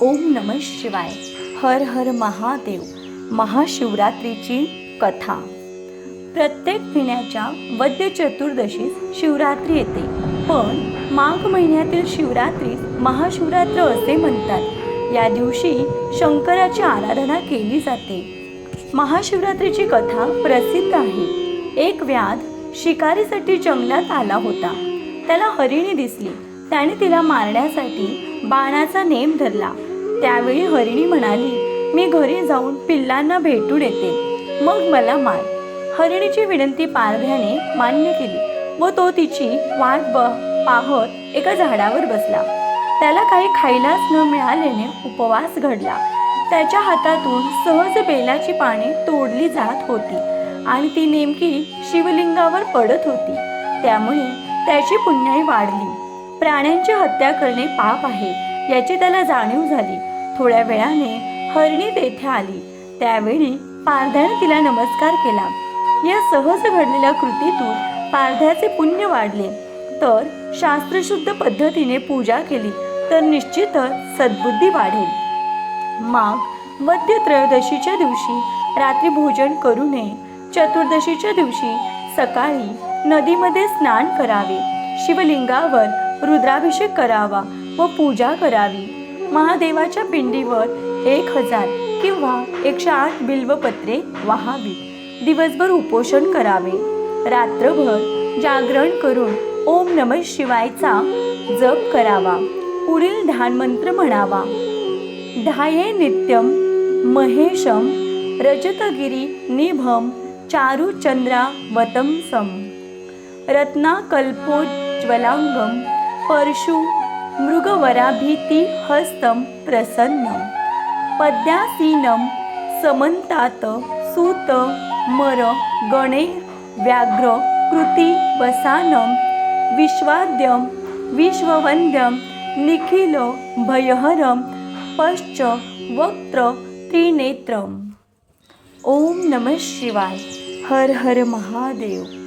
ओम नम शिवाय. हर हर महादेव महाशिवरात्रीची कथा. प्रत्येक महिन्याच्या वद्य चतुर्दशीस शिवरात्री येते. पण माघ महिन्यातील शिवरात्री महाशिवरात्र असे म्हणतात. या दिवशी शंकराची आराधना केली जाते. महाशिवरात्रीची कथा प्रसिद्ध आहे. एक व्याध शिकारीसाठी जंगलात आला होता. त्याला हरिणी दिसली. त्याने तिला मारण्यासाठी बाणाचा नेम धरला. त्यावेळी हरिणी म्हणाली मी घरी जाऊन पिल्लांना भेटून येते मग मला मार. हरिणीची विनंती पारध्याने मान्य केली व तो तिची वाट ब पाहत एका झाडावर बसला. त्याला काही खायलाच न मिळाल्याने उपवास घडला. त्याच्या हातातून सहज बेलाची पाने तोडली जात होती आणि ती नेमकी शिवलिंगावर पडत होती. त्यामुळे त्याची पुण्याई वाढली. प्राण्यांची हत्या करणे पाप आहे. याची त्याला जाणीव झाली. थोड्या वेळाने हरणी तेथे आली. त्यावेळी पारध्याने तिला नमस्कार केला. या सहज घडलेल्या कृतीतून पारध्याचे पुण्य वाढले. तर शास्त्रशुद्ध पद्धतीने पूजा केली तर निश्चितच सद्बुद्धी वाढेल. माघ मध्य त्रयोदशीच्या दिवशी रात्री भोजन करू नये. चतुर्दशीच्या दिवशी सकाळी नदीमध्ये स्नान करावे. शिवलिंगावर रुद्राभिषेक करावा. व पूजा करावी. महादेवाच्या पिंडीवर एक हजार किंवा एकशे आठ बिल्वपत्रे वाहावी. दिवसभर उपोषण करावे. रात्रभर जागरण करून ओम नम शिवायचा जप करावा. पुढील ध्यानमंत्र म्हणावा. ध्याये नित्यम महेशम रजतगिरी निभम चारुचंद्रा वतंसम रत्नाकल्पोज्ज्वलांगम परशु मृगवराभीती हस्तं प्रसन्नं। पद्यासीनं समन्तात सूत मर गणे व्याघ्र कृती वसानं विश्वाद्यं विश्ववन्द्यं निखिल भयहरं पश्च वक्त्र त्रिनेत्रम। ओम नमः शिवाय। हर हर महादेव।